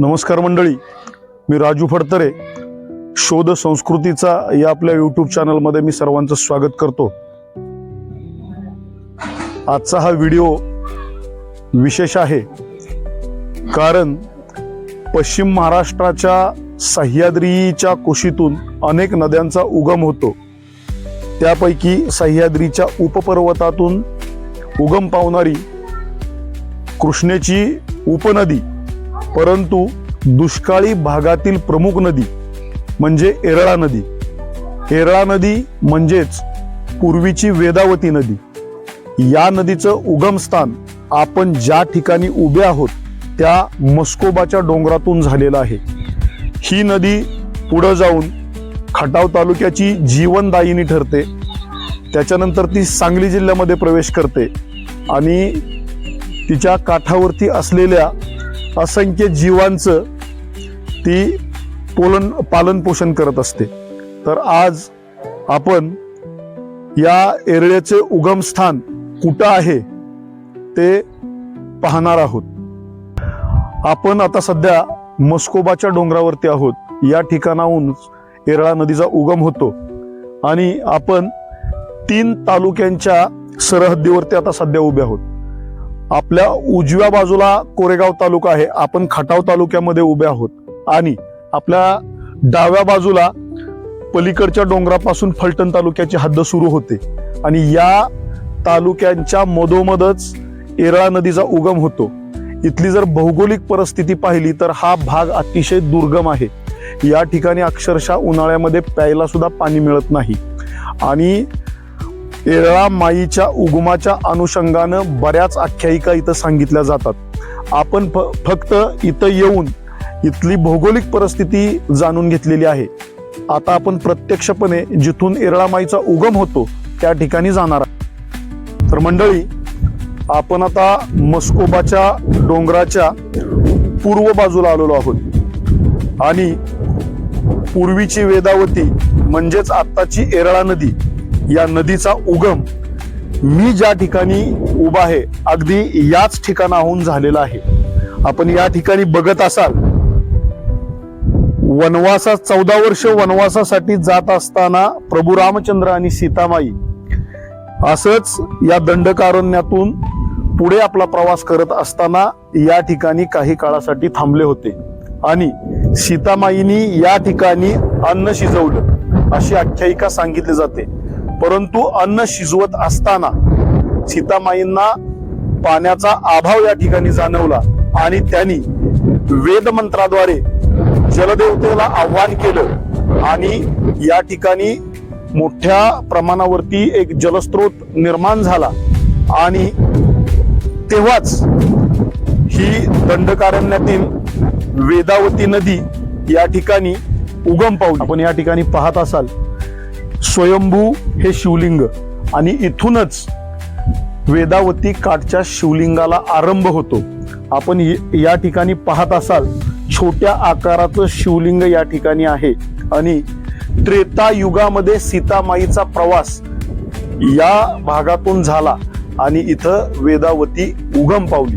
नमस्कार मंडळी. मी राजू फडतरे. शोध संस्कृतीचा या आपल्या यूट्यूब चॅनलमध्ये मी सर्वांचं स्वागत करतो. आजचा हा व्हिडिओ विशेष आहे. कारण पश्चिम महाराष्ट्राच्या सह्याद्रीच्या कुशीतून अनेक नद्यांचा उगम होतो. त्यापैकी सह्याद्रीच्या उपपर्वतातून उगम पावणारी कृष्णेची उपनदी परंतु दुष्काळी भागातील प्रमुख नदी म्हणजे एरळा नदी. एरळा नदी म्हणजेच पूर्वीची वेदावती नदी. या नदीचं उगमस्थान आपण ज्या ठिकाणी उभे आहोत त्या मस्कोबाच्या डोंगरातून झालेलं आहे. ही नदी पुढं जाऊन खटाव तालुक्याची जीवनदायिनी ठरते. त्याच्यानंतर ती सांगली जिल्ह्यामध्ये प्रवेश करते आणि तिच्या काठावरती असलेल्या असंख्य जीवांचं ती पोलन पालन पोषण करत असते. तर आज आपण या एरळेचे उगमस्थान कुठं आहे ते पाहणार आहोत. आपण आता सध्या मस्कोबाच्या डोंगरावरती आहोत. या ठिकाणाहून एरळा नदीचा उगम होतो आणि आपण तीन तालुक्यांच्या सरहद्दीवरती आता सध्या उभे आहोत. आपल्या उजव्या बाजूला कोरेगाव तालुका आहे. आपण खटाव तालुक्यामध्ये उभे आहोत. आणि आपल्या डाव्या बाजूला पलीकडच्या डोंगरापासून फलटण तालुक्याची हद्द सुरू होते. आणि या तालुक्यांच्या मधोमधच एरळा नदीचा उगम होतो. इथली जर भौगोलिक परिस्थिती पाहिली तर हा भाग अतिशय दुर्गम आहे. या ठिकाणी अक्षरशः उन्हाळ्यामध्ये प्यायला सुद्धा पाणी मिळत नाही. आणि येळा माईच्या उगमाच्या अनुषंगानं बऱ्याच आख्यायिका इथं सांगितल्या जातात. आपण फ फक्त इथं येऊन इथली भौगोलिक परिस्थिती जाणून घेतलेली आहे. आता आपण प्रत्यक्षपणे जिथून एरळा माईचा उगम होतो त्या ठिकाणी जाणार आहे. तर मंडळी आपण आता मस्कोबाच्या डोंगराच्या पूर्व बाजूला आलेलो आहोत. आणि पूर्वीची वेदावती म्हणजेच आत्ताची एरळा नदी या नदीचा उगम मी ज्या ठिकाणी उभा आहे अगदी याच ठिकाणाहून झालेला आहे. आपण या ठिकाणी बघत असाल वनवासा चौदा वर्ष वनवासासाठी जात असताना प्रभू रामचंद्र आणि सीतामाई असंच या दंडकारण्यातून पुढे आपला प्रवास करत असताना या ठिकाणी काही काळासाठी थांबले होते. आणि सीतामाईनी या ठिकाणी अन्न शिजवलं अशी आख्यायिका सांगितली जाते. परंतु अन्न शिजवत असताना सीतामाईंना पाण्याचा अभाव या ठिकाणी जाणवला आणि त्यांनी वेद मंत्राद्वारे जलदेवतेला आव्हान केलं. आणि या ठिकाणी मोठ्या प्रमाणावरती एक जलस्रोत निर्माण झाला. आणि तेव्हाच ही दंडकारण्यातील वेदावती नदी या ठिकाणी उगम पावली. आपण या ठिकाणी पाहत असाल स्वयंभू हे शिवलिंग. आणि इथूनच वेदावती काठच्या शिवलिंगाला आरंभ होतो. आपण या ठिकाणी पाहत असाल छोट्या आकाराचं शिवलिंग या ठिकाणी आहे. आणि त्रेता युगामध्ये सीतामाईचा प्रवास या भागातून झाला आणि इथं वेदावती उगम पावली.